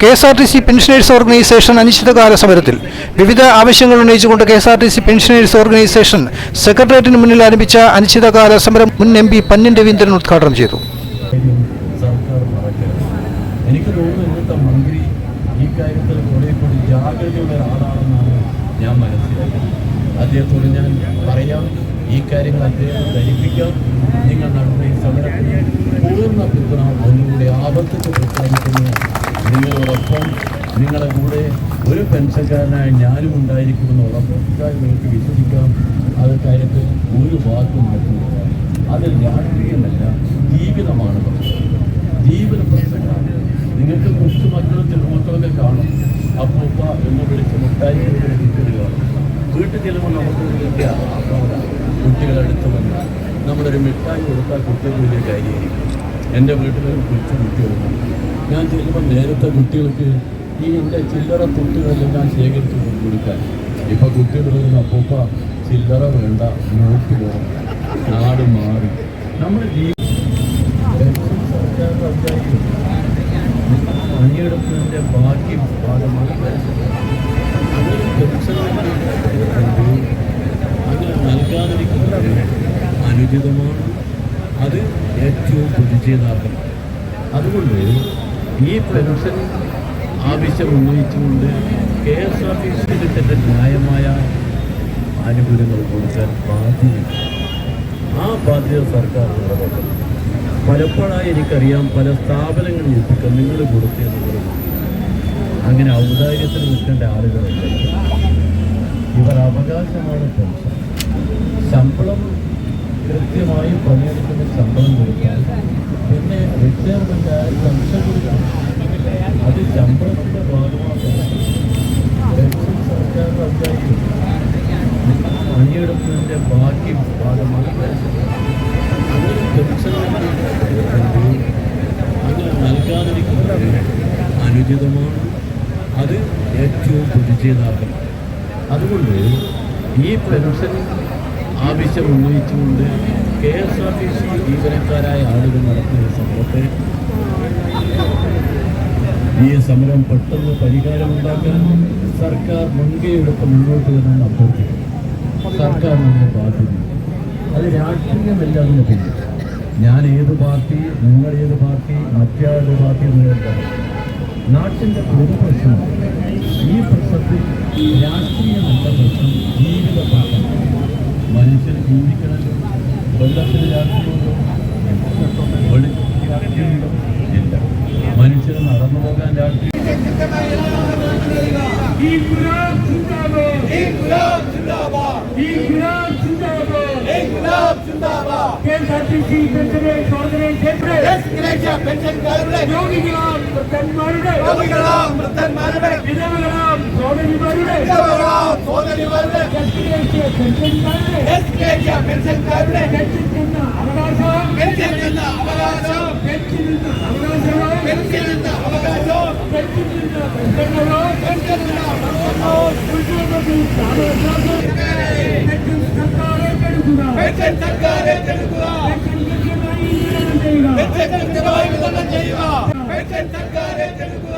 K S R T C pensioners organisation അനിശ്ചിതകാല സമരത്തിൽ വിവിധ ആവശ്യങ്ങൾ ഉന്നയിച്ചുകൊണ്ട് K S R T C pensioners organisation സെക്രട്ടേറിയറ്റിന് മുന്നിൽ ആരംഭിച്ച അനിശ്ചിതകാല സമരം മുൻ എം പി പന്നിൻ രവീന്ദ്രൻ ഉദ്ഘാടനം ചെയ്തു. എനിക്ക് തോന്നുന്നു ഇന്നത്തെ മന്ത്രി ഈ കാര്യത്തിൽ കുറെ കൂടി ജാഗ്രതയുള്ള ഒരാളാണെന്നാണ് ഞാൻ മനസ്സിലാക്കുന്നത്. അദ്ദേഹത്തോട് ഞാൻ പറയാം ഈ കാര്യങ്ങൾ അദ്ദേഹം ധരിപ്പിക്കാം. നിങ്ങൾ നടന്ന ഈ സമരത്തിന് പൂർണ പിന്തുണ ഒന്നുകൂടി ആവർത്തിച്ച് പ്രഖ്യാപിക്കുന്നു നിങ്ങളോടൊപ്പം നിങ്ങളുടെ കൂടെ ഒരു പെൻഷൻകാരനായ ഞാനും ഉണ്ടായിരിക്കുമെന്ന് ഉറപ്പായി നിങ്ങൾക്ക് വിശ്വസിക്കാം. അത് കാര്യത്തിൽ ഒരു വാക്ക് മാറ്റി അത് രാഷ്ട്രീയമല്ല ജീവിതമാണ് ജീവിത പ്രശ്നങ്ങളാണ്. നിങ്ങൾക്ക് കൊച്ചു മക്കളും ചെറുമക്കളൊക്കെ കാണും. അപ്പൂപ്പ എന്ന് വിളിച്ച് മുട്ടായി വീട്ടിൽ ചെല്ലുമ്പോൾ നമുക്ക് വലിയ കുട്ടികളെടുത്ത് വന്ന് നമ്മളൊരു മിഠായി കൊടുത്താൽ കുട്ടികൾ വലിയ കാര്യമായിരിക്കും. എന്റെ വീട്ടിലൊരു കൊച്ചു കുട്ടികളുണ്ട് ഞാൻ ചെല്ലുമ്പോൾ നേരത്തെ കുട്ടികൾക്ക് ഈ എന്റെ ചില്ലറ തുട്ടുകളെല്ലാം ഞാൻ ശേഖരിച്ച് കൊടുക്കാൻ. ഇപ്പം പറയുന്ന അപ്പൂപ്പ ചില്ലറ വേണ്ട നോട്ട് വേണം നാട് മാറി. നമ്മൾ പണിയെടുക്കുന്നതിന്റെ ബാക്കി ഭാഗമാണ് പെൻഷൻ അങ്ങനെ നൽകാതിരിക്കുന്നത് അനുചിതമാണ് അത് ഏറ്റവും പ്രതിഷേധാർഹം അതുകൊണ്ട് ഈ പെൻഷൻ ആവശ്യം ഉന്നയിച്ചുകൊണ്ട് കെ എസ് ആർ ടി സിയുടെ ന്യായമായ ആനുകൂല്യങ്ങൾ കൊടുക്കാൻ ബാധ്യത ആ ബാധ്യത സർക്കാർ നിറവേറ്റണം പലപ്പോഴായി എനിക്കറിയാം പല സ്ഥാപനങ്ങളിൽ എത്തിക്കാൻ നിങ്ങൾ കൊടുത്തു അങ്ങനെ ഔദാര്യത്തിൽ നിൽക്കേണ്ട ആളുകളുണ്ട് ഇവർ അവകാശമാണ് പെൻഷൻ. ശമ്പളം കൃത്യമായി പണിയെടുക്കുന്ന ശമ്പളം കൊടുക്കാൻ പിന്നെ റിട്ടയർമെന്റ് ആയ പെൻഷൻ അത് ശമ്പളത്തിന്റെ ഭാഗമാണ് പെൻഷൻ സർക്കാർ പഞ്ചായത്ത് പണിയെടുക്കുന്നതിന്റെ ബാക്കി ഭാഗമാണ് പെൻഷൻ അനുചിതമാണ് അത് ഏറ്റവും പ്രതിഷേധാർഹം അതുകൊണ്ട് ഈ പെൻഷൻ ആവശ്യം ഉന്നയിച്ചുകൊണ്ട് K S R T C ജീവനക്കാരായ ആളുകൾ നടത്തിയ സമരത്തെ ഈ സമരം പെട്ടെന്ന് പരിഹാരമുണ്ടാക്കാൻ സർക്കാർ മുൻകൈയെടുത്ത് മുന്നോട്ട് വരണം അഭ്യർത്ഥിക്കുന്നു. സർക്കാർ നമ്മളെ ബാധ്യത അത് രാഷ്ട്രീയമല്ല അതിന് പിന്നെ ഞാൻ ഏത് പാർട്ടി നിങ്ങൾ ഏത് പാർട്ടി മറ്റേ പാർട്ടി എന്നല്ല നാട്ടിന്റെ പൊതു പ്രശ്നം ഈ പ്രശ്നത്തിൽ രാഷ്ട്രീയമല്ല പ്രശ്നം ജീവിത പാഠം. മനുഷ്യർ ജീവിക്കണമല്ലോ വെള്ളത്തിന് രാഷ്ട്രീയമുണ്ടോ? രാഷ്ട്രീയമുണ്ടോ? ഇല്ല മനുഷ്യർ നടന്നു പോകാൻ രാഷ്ട്രീയം. İnkılap மருடை சுவாமிகளாம் மருத்தன் மருடை விதவகளாம் சோதரி மருடை விதவகளாம் சோதரி மருடை எஸ்கேஜிய பென்ஷன் கருடை எஸ்கேஜிய பென்ஷன் கருடை பென்ஷன் என்ன அவகாசம். பென்ஷன் என்ன அவகாசம். பென்ஷன் என்ன அவகாசம். பென்ஷன் என்ன அவகாசம். பென்ஷன் என்ன பென்ஷனோ பென்ஷன் என்ன பென்ஷனோ குல்ஜோபதி சாமராஜோ பென்ஷன் சர்க்காரே கெடுக்குதா பென்ஷன் சர்க்காரே கெடுக்குதா பென்ஷன் கெடுக்குதா பென்ஷன் கெடுக்குதா பென்ஷன் கெடுக்குதா జగన్ సర్కారే తెలుగు.